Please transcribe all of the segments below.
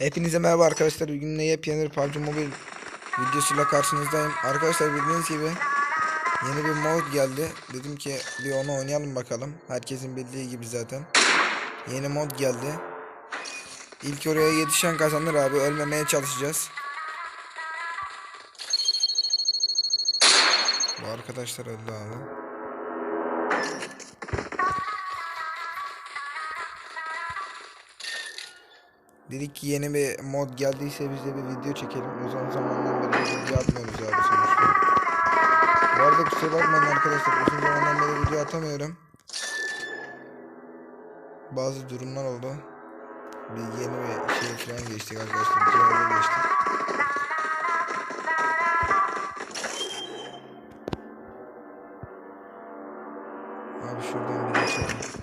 Hepinize merhaba arkadaşlar. Bugün yine yepyeni bir PUBG Mobile videosuyla karşınızdayım. Arkadaşlar bildiğiniz gibi yeni bir mod geldi. Dedim ki bir onu oynayalım bakalım. Herkesin bildiği gibi zaten. Yeni mod geldi. İlk oraya yetişen kazanır abi. Ölmemeye çalışacağız. Bu arkadaşlar öldü abi. Dedik ki yeni bir mod geldiyse biz de bir video çekelim. Uzun zamandan beri video atmıyoruz abi sonuçta. Bu arada kusura bakmayın arkadaşlar uzun zamandan beri video atamıyorum. Bazı durumlar oldu. Bir yeni bir şey falan geçtik arkadaşlar. Bir geçtik. Abi şuradan bir geçelim.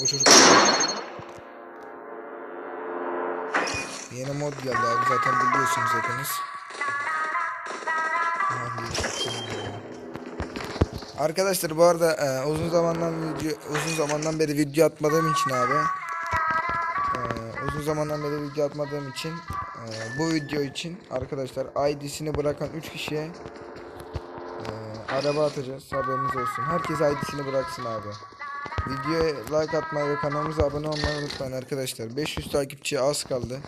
Bu çocuk. Yeni mod geldi abi zaten biliyorsunuz hepiniz. Arkadaşlar bu arada e, uzun zamandan video uzun zamandan beri video atmadığım için abi e, uzun zamandan beri video atmadığım için e, bu video için arkadaşlar ID'sini bırakan 3 kişiye e, araba atacağız haberiniz olsun. Herkes ID'sini bıraksın abi. Videoya like atmayı ve kanalımıza abone olmayı unutmayın arkadaşlar. 500 takipçi az kaldı.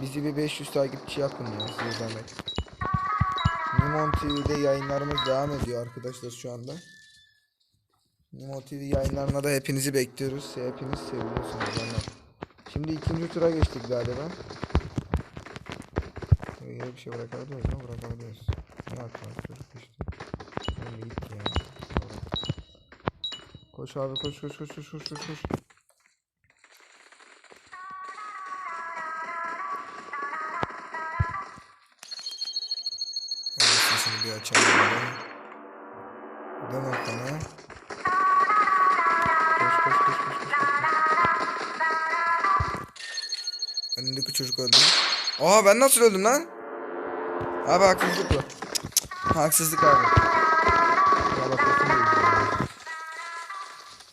Bizi bir 500 takipçi yapın ya size zahmet. Nimon TV'de yayınlarımız devam ediyor arkadaşlar şu anda. Nimon TV yayınlarına da hepinizi bekliyoruz. Hepiniz seviyorsunuz. Şimdi ikinci tura geçtik galiba. Yere bir şey bırakabiliyoruz mu? Bırakabiliyoruz. Ne yapacağız? Koş abi koş koş koş koş koş koş sesini bir açalım. Dön arkana. Koş koş koş koş koş. Önündeki çocuk öldü. Aa ben nasıl öldüm lan? Abi haksızlık bu. Haksızlık abi.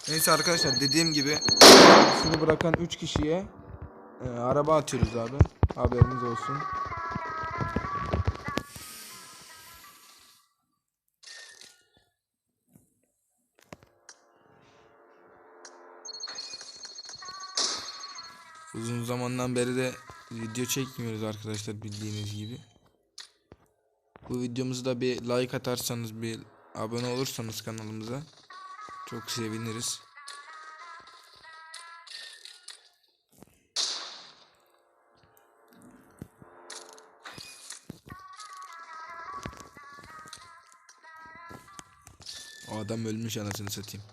Neyse arkadaşlar dediğim gibi sizi bırakan 3 kişiye e, araba atıyoruz abi. Haberiniz olsun. Uzun zamandan beri de video çekmiyoruz arkadaşlar bildiğiniz gibi. Bu videomuzu da bir like atarsanız bir abone olursanız kanalımıza çok seviniriz. O adam ölmüş anasını satayım.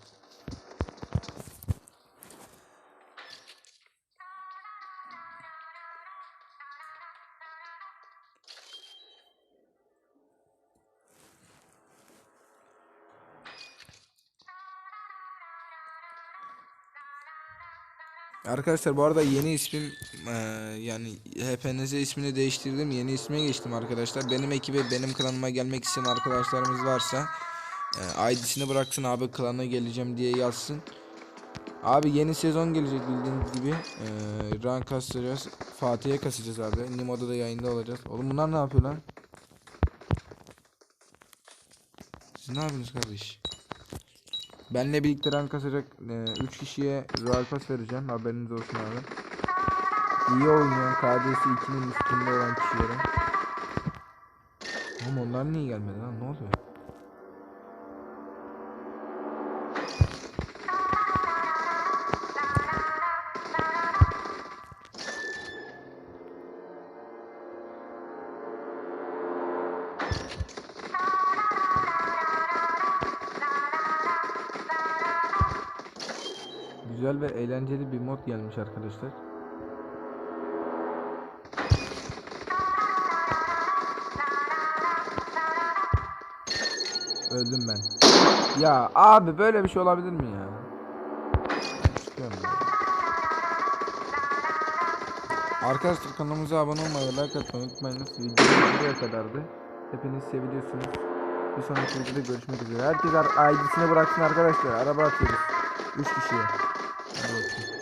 Arkadaşlar bu arada yeni ismim eee, yani HPNZ ismini değiştirdim. Yeni isme geçtim arkadaşlar. Benim ekibe benim klanıma gelmek isteyen arkadaşlarımız varsa eee, ID'sini bıraksın abi klana geleceğim diye yazsın. Abi yeni sezon gelecek bildiğiniz gibi. Eee rank kasacağız. Fatih'e kasacağız abi. Nimo'da da yayında olacağız. Oğlum bunlar ne yapıyor lan? Siz ne yapıyorsunuz kardeş? Benle birlikte rank kasacak 3 kişiye Royal Pass vereceğim. Haberiniz olsun abi. İyi oynayan KD'si 2'nin üstünde olan kişilere. Oğlum onlar niye gelmedi lan? Ne oluyor? Güzel ve eğlenceli bir mod gelmiş arkadaşlar. Öldüm ben. Ya abi böyle bir şey olabilir mi ya? Arkadaşlar kanalımıza abone olmayı, like atmayı unutmayınız. Videomuz buraya kadardı. Hepiniz seviliyorsunuz. Bir sonraki videoda görüşmek üzere. Herkes ID'sini bıraksın arkadaşlar. Araba atıyoruz. 3 kişiye. ピッ。